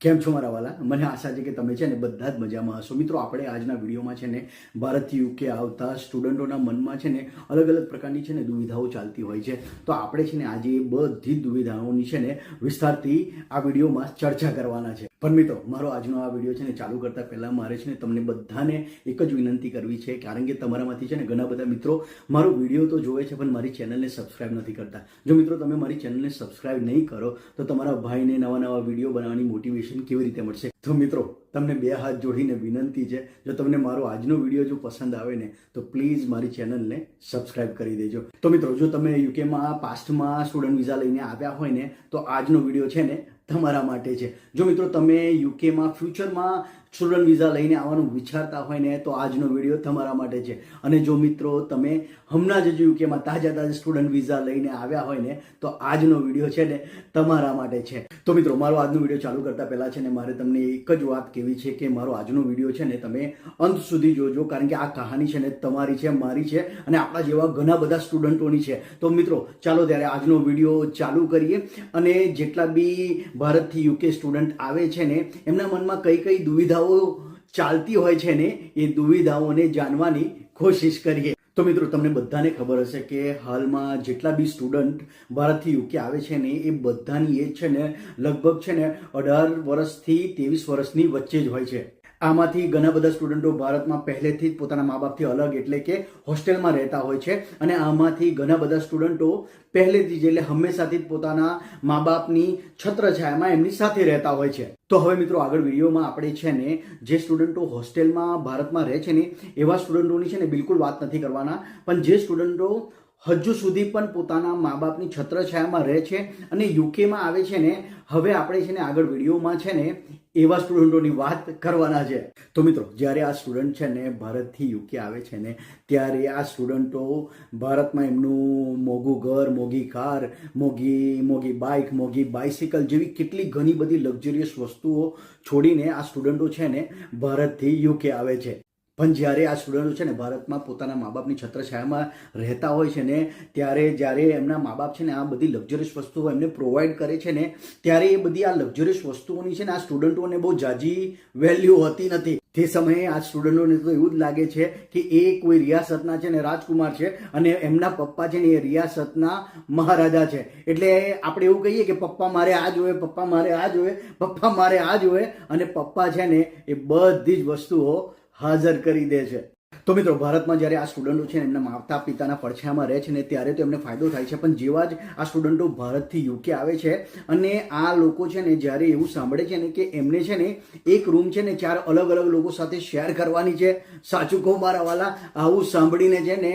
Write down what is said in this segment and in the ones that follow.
કેમ છો મારા વાલા? મને આશા છે કે તમે છે ને બધા જ મજામાં હશો. મિત્રો, આપણે આજના વિડીયોમાં છે ને ભારતથી યુકે આવતા સ્ટુડન્ટોના મનમાં છે ને અલગ અલગ પ્રકારની છે ને દુવિધાઓ ચાલતી હોય છે. તો આપણે છે ને આજે એ બધી જ દુવિધાઓની છે ને વિસ્તારથી આ વિડીયોમાં ચર્ચા કરવાના છે. પણ મિત્રો, મારો આજનો આ વીડિયો છે ને ચાલુ કરતા પહેલાં મારે છે ને તમને બધાને એક જ વિનંતી કરવી છે. કારણ કે તમારામાંથી છે ને ઘણા બધા મિત્રો મારો વીડિયો તો જોવે છે, પણ મારી ચેનલને સબસ્ક્રાઇબ નથી કરતા. જો મિત્રો, તમે મારી ચેનલને સબસ્ક્રાઇબ નહીં કરો, તો તમારા ભાઈને નવા નવા વીડિયો બનાવવાની મોટિવેશન કેવી રીતે મળશે? તો મિત્રો, તમને બે હાથ જોડીને વિનંતી છે, જો તમને મારો આજનો વીડિયો જો પસંદ આવે ને, તો પ્લીઝ મારી ચેનલને સબસ્ક્રાઇબ કરી દેજો. તો મિત્રો, જો તમે યુકેમાં પાસ્ટમાં સ્ટુડન્ટ વિઝા લઈને આવ્યા હોય ને, તો આજનો વીડિયો છે ને તમારા માટે છે. જો મિત્રો તમે યુકેમાં ફ્યુચરમાં સ્ટુડન્ટ વિઝા લઈને આવવાનું વિચારતા હોય ને, તો આજનો વીડિયો તમારા માટે છે. અને જો મિત્રો તમે હમણાં જ યુકેમાં તાજા તાજા સ્ટુડન્ટ વિઝા લઈને આવ્યા હોય ને, તો આજનો વીડિયો છે ને તમારા માટે છે. તો મિત્રો, મારો આજનો વીડિયો ચાલુ કરતા પહેલા છે ને, મારે તમને એક જ વાત કહેવી છે કે મારો આજનો વીડિયો છે ને, તમે અંત સુધી જોજો, કારણ કે આ કહાની છે ને તમારી છે, મારી છે, અને આપણા જેવા ઘણા બધા સ્ટુડન્ટોની છે. તો મિત્રો, ચાલો ત્યારે આજનો વીડિયો ચાલુ કરીએ. અને જેટલા બી ભારતથી યુકે સ્ટુડન્ટ આવે છે ને, એમના મનમાં કઈ કઈ દુવિધાઓ ચાલતી હોય છે ને, એ દુવિધાઓને જાણવાની કોશિશ કરીએ. તો મિત્રો, તમને બધાને ખબર હશે કે હાલમાં જેટલા બી સ્ટુડન્ટ ભારતથી યુકે આવે છે ને, એ બધાની એજ છે ને, લગભગ છે ને, અઢાર વર્ષથી ત્રેવીસ વર્ષની વચ્ચે જ હોય છે. આમાંથી ઘણા બધા સ્ટુડન્ટો ભારતમાં પહેલેથી જ પોતાના મા બાપથી અલગ એટલે કે હોસ્ટેલમાં રહેતા હોય છે અને આમાંથી ઘણા બધા સ્ટુડન્ટો પહેલેથી જ એટલે હંમેશાથી જ પોતાના મા બાપની છત્રછાયામાં એમની સાથે રહેતા હોય છે. તો હવે મિત્રો આગળ વિડીયોમાં આપણે છે ને જે સ્ટુડન્ટો હોસ્ટેલમાં ભારતમાં રહે છે ને એવા સ્ટુડન્ટોની છે ને બિલકુલ વાત નથી કરવાના. પણ જે સ્ટુડન્ટો હજુ સુધી પણ પોતાના મા બાપની છત્રછાયામાં રહે છે અને યુકેમાં આવે છે ને, હવે આપણે છે ને આગળ વિડીયોમાં છે ને એવા સ્ટુડન્ટોની વાત કરવાના છે. તો મિત્રો, જ્યારે આ સ્ટુડન્ટ છે ને ભારતથી યુકે આવે છે ને, ત્યારે આ સ્ટુડન્ટો ભારતમાં એમનું મોંઘું ઘર, મોંઘી કાર, મોંઘી મોંઘી બાઇક, મોંઘી બાઇસિકલ જેવી કેટલી ઘણી બધી લક્ઝરિયસ વસ્તુઓ છોડીને આ સ્ટુડન્ટો છે ને ભારતથી યુકે આવે છે. પણ જ્યારે આ સ્ટુડન્ટો છે ને ભારતમાં પોતાના મા બાપની છત્રછાયામાં રહેતા હોય છે ને, ત્યારે જ્યારે એમના મા બાપ છે ને આ બધી લક્ઝરિયસ વસ્તુઓ એમને પ્રોવાઈડ કરે છે ને, ત્યારે એ બધી આ લક્ઝરિયસ વસ્તુઓની છે ને આ સ્ટુડન્ટોને બહુ જાજી વેલ્યુ હોતી નથી. તે સમયે આ સ્ટુડન્ટોને તો એવું જ લાગે છે કે એ કોઈ રિયાસતના છે ને રાજકુમાર છે અને એમના પપ્પા છે ને એ રિયાસતના મહારાજા છે. એટલે આપણે એવું કહીએ કે પપ્પા મારે આ જોવે, પપ્પા મારે આ જોવે, પપ્પા મારે આ જોવે અને પપ્પા છે ને એ બધી જ વસ્તુઓ હાજર કરી દે છે તો મિત્રો ભારતમાં જ્યારે આ સ્ટુડન્ટો છે એમના માતા પિતાના પડછાયામાં રહે છે ને ત્યારે તો એમને ફાયદો થાય છે પણ જેવા જ આ સ્ટુડન્ટો ભારતથી યુકે આવે છે અને આ લોકો છે ને જ્યારે એવું સાંભળે છે ને કે એમને છે ને એક રૂમ છે ને ચાર અલગ અલગ લોકો સાથે શેર કરવાની છે સાચું કહું મારા વાલા આવું સાંભળીને છે ને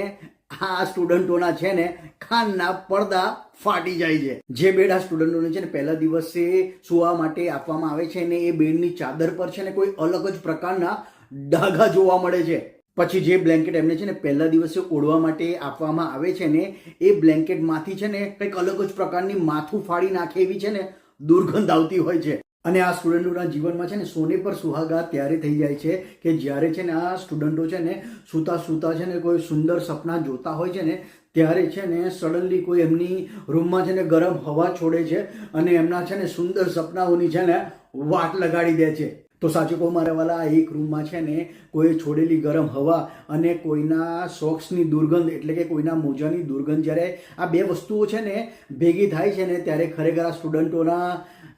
આ સ્ટુડન્ટોના છે ને ખાનના પડદા ફાટી જાય છે જે બેડ આ સ્ટુડન્ટોને છે ને પહેલા દિવસે સુવા માટે આપવામાં આવે છે ને એ બેડની ચાદર પર છે ને કોઈ અલગ જ પ્રકારના ડાઘા જોવા મળે છે પછી જે બ્લેન્કેટ એમને છે ને પહેલા દિવસે ઓઢવા માટે આપવામાં આવે છે ને એ બ્લેન્કેટમાંથી છે ને કંઈક અલગ જ પ્રકારની માથું ફાડી નાખે એવી છે ને દુર્ગંધ આવતી હોય છે અને આ સ્ટુડન્ટોના જીવનમાં છે ને સોને પર સુહાગા ત્યારે થઈ જાય છે કે જ્યારે છે ને આ સ્ટુડન્ટો છે ને સૂતા સૂતા છે ને કોઈ સુંદર સપના જોતા હોય છે ને ત્યારે છે ને સડનલી કોઈ એમની રૂમમાં છે ને ગરમ હવા છોડે છે અને એમના છે ને સુંદર સપનાઓની છે ને વાટ લગાડી દે છે તો સાચું કહું, મારા વાલા, આ એક રૂમમાં છે ને કોઈ છોડેલી ગરમ હવા અને કોઈના સોક્સની દુર્ગંધ, એટલે કે કોઈના મોજાની દુર્ગંધ જ્યારે આ બે વસ્તુઓ છે ને ભેગી થાય છે ને, ત્યારે ખરેખર આ સ્ટુડન્ટોના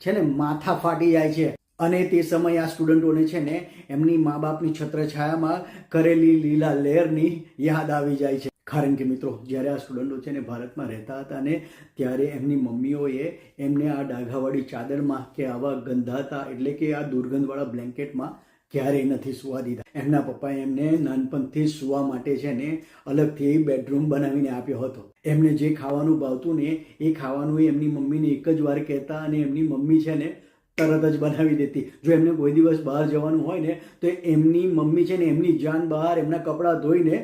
છે ને, માથા ફાટી જાય છે. અને તે સમયે આ સ્ટુડન્ટોને છે ને, એમની મા બાપની છત્રછાયામાં કરેલી લીલા લહેરની યાદ આવી જાય છે. કારણ કે મિત્રો, જ્યારે આ સ્ટુડન્ટો છે ને ભારતમાં રહેતા હતા ને ત્યારે એમની મમ્મીઓએ એમને આ ડાઘાવાળી ચાદરમાં કે આવા ગંધાતા, એટલે કે આ દુર્ગંધવાળા બ્લેન્કેટમાં ક્યારેય નથી સુવા દીધા. એમના પપ્પાએ એમને નાનપણથી સુવા માટે છે ને અલગથી બેડરૂમ બનાવીને આપ્યો હતો. એમને જે ખાવાનું ભાવતું ને એ ખાવાનું એમની મમ્મીને એક જ વાર કહેતા અને એમની મમ્મી છે ને તરત જ બનાવી દેતી. જો એમને કોઈ દિવસ બહાર જવાનું હોય ને, તો એમની મમ્મી છે ને એમની જાન બહાર એમના કપડાં ધોઈને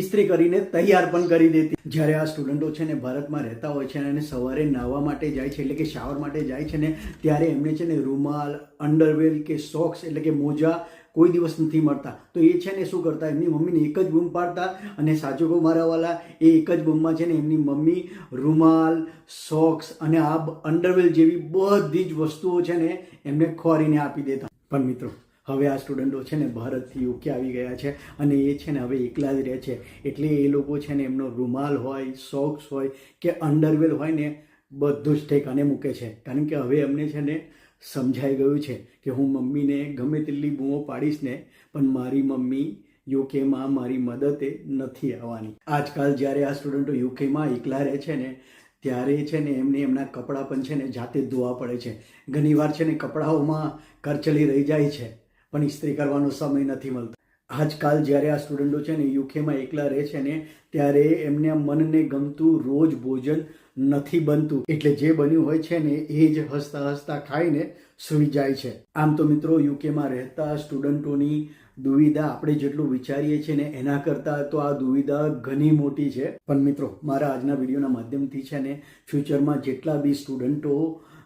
ઇસ્ત્રી કરીને તૈયાર પણ કરી દેતી. જ્યારે આ સ્ટુડન્ટો છે ને ભારતમાં રહેતા હોય છે અને સવારે નાહવા માટે જાય છે એટલે કે શાવર માટે જાય છે ને, ત્યારે એમને છે ને રૂમાલ અંડરવેર કે સોક્સ એટલે કે મોજા કોઈ દિવસ નથી મળતા. તો એ છે ને શું કરતા? એમની મમ્મીને એક જ બૂમ પાડતા અને સાચું કહું મારાવાલા એ એક જ બૂમમાં છે ને એમની મમ્મી રૂમાલ સોક્સ અને આ અંડરવેલ જેવી બધી જ વસ્તુઓ છે ને એમને ખોરીને આપી દેતા. પણ મિત્રો હવે આ સ્ટુડન્ટો છે ને ભારતથી યુકે આવી ગયા છે અને એ છે ને હવે એકલા જ રહે છે. એટલે એ લોકો છે ને એમનો રૂમાલ હોય સોક્સ હોય કે અંડરવેલ હોય ને બધું જ ઠેકાને મૂકે છે. કારણ કે હવે એમને છે ને સમજાઈ ગયું છે કે હું મમ્મીને ગમે તેટલી બૂમો પાડીશ ને, પણ મારી મમ્મી યુકેમાં મારી મદદે નથી આવવાની. આજકાલ જ્યારે આ સ્ટુડન્ટો યુકેમાં એકલા રહે છે ને, ત્યારે છે ને એમને એમના કપડાં પણ છે ને જાતે ધોવા પડે છે. ઘણીવાર છે ને કપડાઓમાં કરચલી રહી જાય છે. પણ ઇસ્ત્રી કરવાનો સમય નથી મળતો. આજકાલ જ્યારે આ સ્ટુડન્ટો છે ને યુકેમાં એકલા રહે છે ને, ત્યારે એમને મનને ગમતું રોજ ભોજન નથી બનતું. એટલે જે બન્યું હોય છે ને, એ જ હસતા હસતા ખાઈને સૂઈ જાય છે. આમ તો મિત્રો યુકેમાં રહેતા સ્ટુડન્ટોની દુવિધા આપણે જેટલું વિચારીએ છીએ ને, એના કરતાં તો આ દુવિધા ઘણી મોટી છે. પણ મિત્રો, મારા આજના વિડીયોના માધ્યમથી છે ને ફ્યુચરમાં જેટલા બી સ્ટુડન્ટો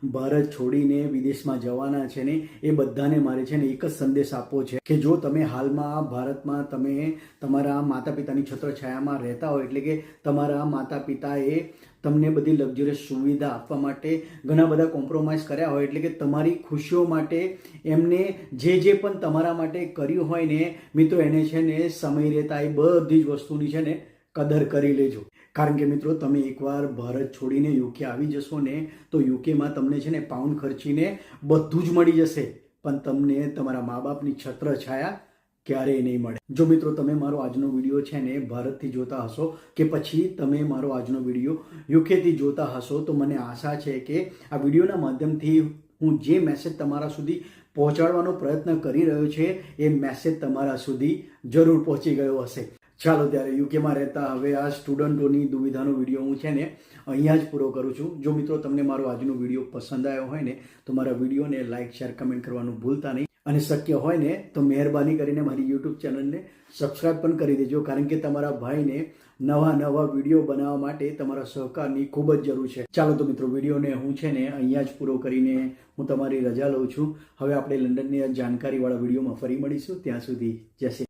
ભારત છોડીને વિદેશમાં જવાના છે ને, એ બધાને મારે છે ને એક જ સંદેશ આપવો છે કે જો તમે હાલમાં ભારતમાં તમે તમારા માતા પિતાની છત્રછાયામાં રહેતા હોય, એટલે કે તમારા માતા પિતાએ તમને બધી લક્ઝરિયસ સુવિધા આપવા માટે ઘણા બધા કોમ્પ્રોમાઇઝ કર્યા હોય, એટલે કે તમારી ખુશીઓ માટે એમને જે જે પણ તમારા માટે કર્યું હોય ને, મિત્રો, એને છે ને સમય રહેતા એ બધી જ વસ્તુની છે ને કદર કરી લેજો. કારણ કે મિત્રો, તમે એકવાર ભારત છોડીને યુકે આવી જશો ને, તો યુકેમાં તમને છે ને પાઉન્ડ ખર્ચીને બધું જ મળી જશે. પણ તમને તમારા મા બાપની છત્ર છાયા ક્યારેય નહીં મળે. જો મિત્રો, તમે મારો આજનો વીડિયો છે ને ભારતથી જોતા હશો કે પછી તમે મારો આજનો વીડિયો યુકેથી જોતા હશો, તો મને આશા છે કે આ વિડીયોના માધ્યમથી હું જે મેસેજ તમારા સુધી પહોંચાડવાનો પ્રયત્ન કરી રહ્યો છે, એ મેસેજ તમારા સુધી જરૂર પહોંચી ગયો હશે. ચાલો ત્યારે યુકેમાં રહેતા હવે આ સ્ટુડન્ટોની દુવિધાનો વીડિયો હું છે ને અહીંયા જ પૂરો કરું છું. જો મિત્રો તમને મારો આજનો વીડિયો પસંદ આવ્યો હોય ને, તો મારા વિડીયોને લાઇક શેર કમેન્ટ કરવાનું ભૂલતા નહીં. અને શક્ય હોય ને, તો મહેરબાની કરીને મારી યુટ્યુબ ચેનલને સબસ્ક્રાઇબ પણ કરી દેજો, કારણ કે તમારા ભાઈને નવા નવા વીડિયો બનાવવા માટે તમારા સહકારની ખૂબ જ જરૂર છે. ચાલો તો મિત્રો, વિડીયોને હું છે ને અહીંયા જ પૂરો કરીને હું તમારી રજા લઉં છું. હવે આપણે લંડનની જાણકારીવાળા વિડીયોમાં ફરી મળીશું. ત્યાં સુધી જય શ્રી